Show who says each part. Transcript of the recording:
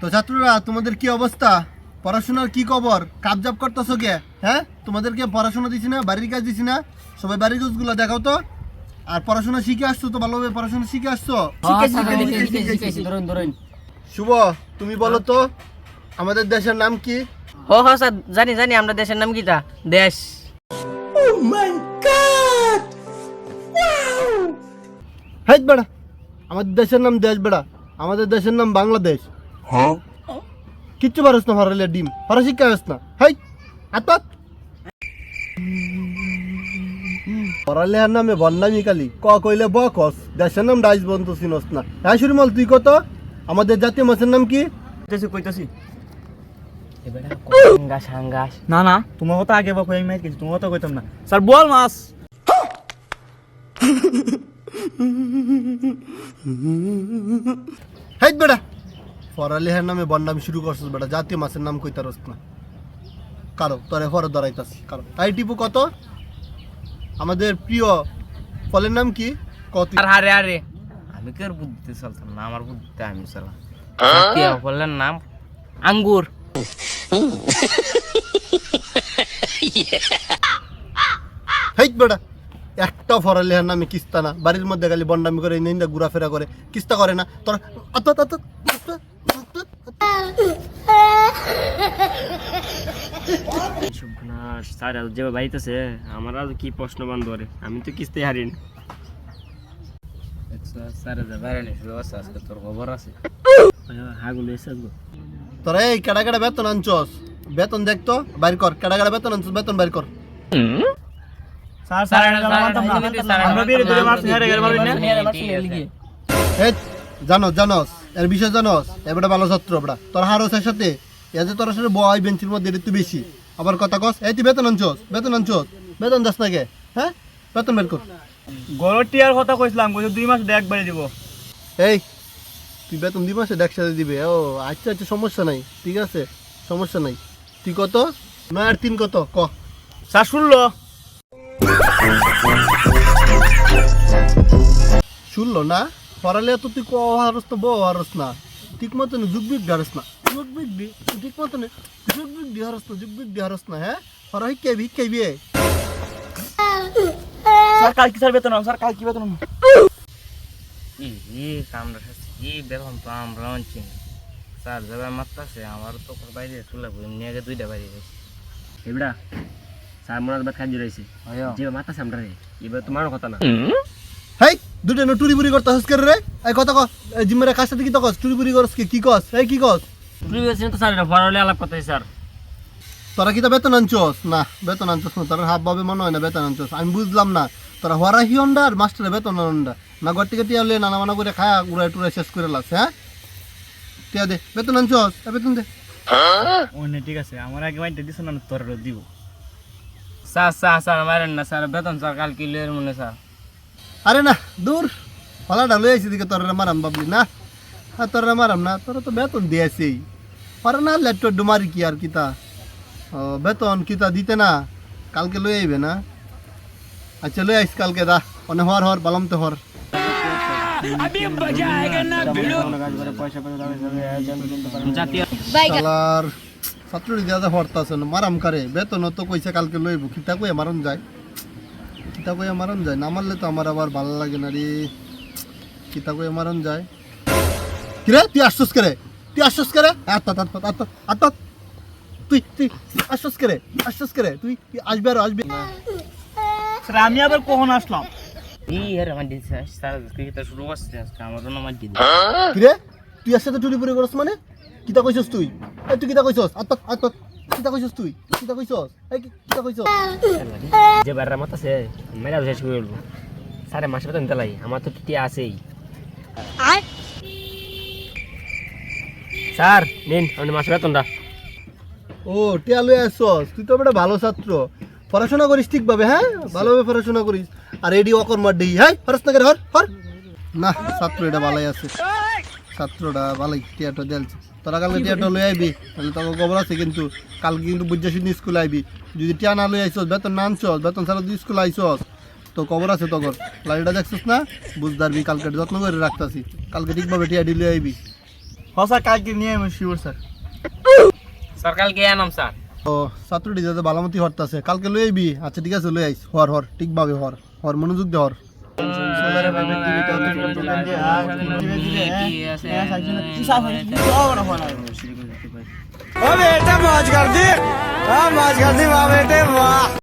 Speaker 1: তো ছাত্ররা তোমাদের কি অবস্থা পড়াশোনার কি খবর কাবজাব করতেছো কে হ্যাঁ তোমাদেরকে পড়াশোনা দিছি না বাড়ির কাজ দিছি না সবাই বাড়ির কাজগুলো দেখাও তো আর পড়াশোনা শিখে আসছো তো ভালোভাবে পড়াশোনা শিখে আসছো শুভ তুমি বলো তো আমাদের দেশের নাম কি
Speaker 2: হ হ স্যার জানি জানি আমরা দেশের নাম কিটা? দেশ।
Speaker 1: হাইট বেড়া আমাদের দেশের নাম দেশ বেড়া আমাদের দেশের নাম বাংলাদেশ। কিচ্ছু পারস না হরালে ডিম হরা শিক্ষা পারস না। হাই আতাত পড়ালেহার নামে বন্যামি কালি ক কইলে ব কস দেশের নাম ডাইস বন্ধ চিনস না। হ্যাঁ সুরিমল তুই কত? আমাদের জাতীয় মাছের নাম কি?
Speaker 3: কইতাছি। না না তোমার কথা আগে বা কই মাই কিছু তোমার কথা কইতাম না। স্যার বল মাছ।
Speaker 1: হাইট বেড়া পড়ালেহার নামে বন্যামি শুরু করছিস বেড়া জাতীয় মাছের নাম কইতারস না। কারও তোরে ফর ধরাইতাছি কারও। তাই টিপু কত? আমাদের প্রিয় ফলের নাম কি? কত?
Speaker 2: আর হারে আরে আমি কি আর বুদ্ধিতে চলতাম? না আমার বুদ্ধিতে আমি চলাম ফলের নাম আঙ্গুর।
Speaker 1: হাইট বেড়া একটা ফরালেহার নামে কিস্তা না। বাড়ির মধ্যে খালি বন্ডামি করে নিন্দা ঘোরাফেরা করে। কিস্তা করে না। তোরা
Speaker 3: স্যার যে বাড়িতেছে আমার আর কি প্রশ্ন বান্ধব রে? আমি তো কিস্তি হারিনি।
Speaker 2: স্যার যাবার নেই ব্যবস্থা আজকে তোর খবর আছে।
Speaker 3: হাগুলো এসে
Speaker 1: তোরা এই কেডা কেডা বেতন আনছস। বেতন দেখতো বাইর কর কেডা কেডা বেতন আনছস বেতন বাইর কর।
Speaker 3: স্যার স্যার আমরা বেরে ধরে মাছ হেরে গেল বলেন না।
Speaker 1: এই জানোস জানোস এর বিষয় জানোস এবারে ভালো ছাত্র বড়া তোর হারসের সাথে এ যে তোর সাথে বয় বেঞ্চির মধ্যে তুই বেশি। আবার কথা কস এই তুই বেতন আনছস বেতন আনছস বেতন দাস না কে হ্যাঁ? বেতন বের কর।
Speaker 3: গরর টিয়ার কথা কইছিলাম কইছে দুই মাস দেখ বাড়ি দিব।
Speaker 1: এই তুই বেতন দুই মাসে একসাথে দিবে। ও আচ্ছা আচ্ছা সমস্যা নাই ঠিক আছে? সমস্যা নাই। তুই কত? নয় আর তিন কত? ক।
Speaker 3: স্যার শুনলো।
Speaker 1: শুনলো না? পড়ালে তো তুই ক হারস না। ব হারস না ঠিক মতন যুগ বিগ হারস না। যুগ বিগ দি ঠিক মতন যুগ বিগ দি হারস না যুগ বিগ দি হারস না হ্যাঁ? পড়া হিকাইবি হিকাইবি
Speaker 3: স্যার কাল কি স্যার বেতন স্যার কাল কি বেতন
Speaker 2: ই ই কামড়া ই বেতন তো আমরা আনছি। স্যার যাবে মারতাছে আমার তো বাইরে চলে নিয়ে আগে দুইটা বাইরে গেছে।
Speaker 3: এবড়া স্যার মনে বাদ খাজি রইছে যে সামরা রে এবার তোমার কথা না।
Speaker 1: হেই দুটো নো টুরি বুড়ি করতে হস করে রে? এই কথা ক জিম্মের কাছ থেকে কি তো কস? টুরি বুড়ি করস কি? কি কস? এই কি কস?
Speaker 3: তো স্যার ফরালে আলাপ কথা স্যার।
Speaker 1: তোরা কি তা বেতন আনছস? না বেতন আনছস না তোরা হাফ ভাবে মনে হয় না বেতন আনছস। আমি বুঝলাম না। তোরা হরা হিয়ন্ডা আর মাস্টারে বেতন আনন্ডা না ঘর থেকে টিয়া হলে নানা মানা করে খায়া উড়াই টুড়াই শেষ করে লাস হ্যাঁ? টিয়া দে বেতন আনছস? বেতন দে।
Speaker 3: ও না ঠিক আছে আমার আগে মাইতে দিছ না তোর দিব।
Speaker 2: স্যার স্যার স্যার মারেন না স্যার বেতন স্যার কাল কিলের মনে স্যার।
Speaker 1: আরে না দূর। ফলাটা লই আইছি দিকে তোরা মারাম বাবলি না? আর তোরা মারাম না তোরা তো বেতন দিয়েছি পারে না ল্যাপটপ ডুমারি কি আর কিতা? বেতন কিতা দিতে না, কালকে লই আইবে না? আচ্ছা লই আইস কালকে, দা। অনে হর হর বালাম তো হর শালার ছাত্রী দাদা হরতাছে না মারাম কারে বেতন তো কইছে কালকে লইব কিতা কইয়া মারন যায়। কিতা কইয়া মারন যায় না মারলে তো আমার আবার ভালো লাগে না রে। কিতা কইয়া মারন যায়। কিরে তুই আশ্বাস করে তুই আশ্বাস করে আত্মা আত্মা আত্মা আত্মা তুই তুই আশ্বাস করে আশ্বাস করে তুই আসবে আর আসবে।
Speaker 3: স্যার আমি আবার কখন আসলাম?
Speaker 1: তুই টুরি পুরি করস মানে? কিতা কইছস তুই? তুই কিতা কইছস? আত্মা আত্মা কিতা কইছস তুই? কিতা কইছস? কিতা কইছস?
Speaker 3: যে বাররা মাত আছে মেরা শেষ করে বলব স্যারে মাসে বেতন দিতে লাগে আমার তো আছেই। স্যার নিন আপনি মাসে বেতনটা।
Speaker 1: ও টিয়া লই আসছস তুই তো বেটা ভালো ছাত্র। পড়াশোনা করিস ঠিকভাবে হ্যাঁ? ভালোভাবে পড়াশোনা করিস। আর এডি অকর্মার ডি হ্যাঁ? হরস না করে হর হর। না ছাত্র এটা ভালোই আছে। ছাত্রটা ভালোই টিয়াটা দেলছে। তোরা কালকে টিয়াটা লই আইবি তাহলে তোকে খবর আছে কিন্তু কালকে কিন্তু বুঝে শুনি স্কুল আইবি। যদি টিয়া না লই আইসস বেতন না আনছস বেতন ছাড়া তুই স্কুল আইসস তো খবর আছে তোর লাইটা দেখছিস না? বুঝদারবি কালকে যত্ন করে রাখতাছি। কালকে ঠিকভাবে টিয়া লই আইবি।
Speaker 4: হ্যাঁ স্যার কালকে নিয়ে আমি শিওর স্যার।
Speaker 2: স্যার কালকে আনাম স্যার।
Speaker 1: ও ছাত্রটি যাতে বালামতি হরতাছে কালকে লই আইবি? আচ্ছা ঠিক আছে লই আইস। হর হর ঠিকভাবে হর। হর মনোযোগ দে হর।
Speaker 4: बेटे मौज মাছ दी हाँ मौज कर दी वाह बेटे वाह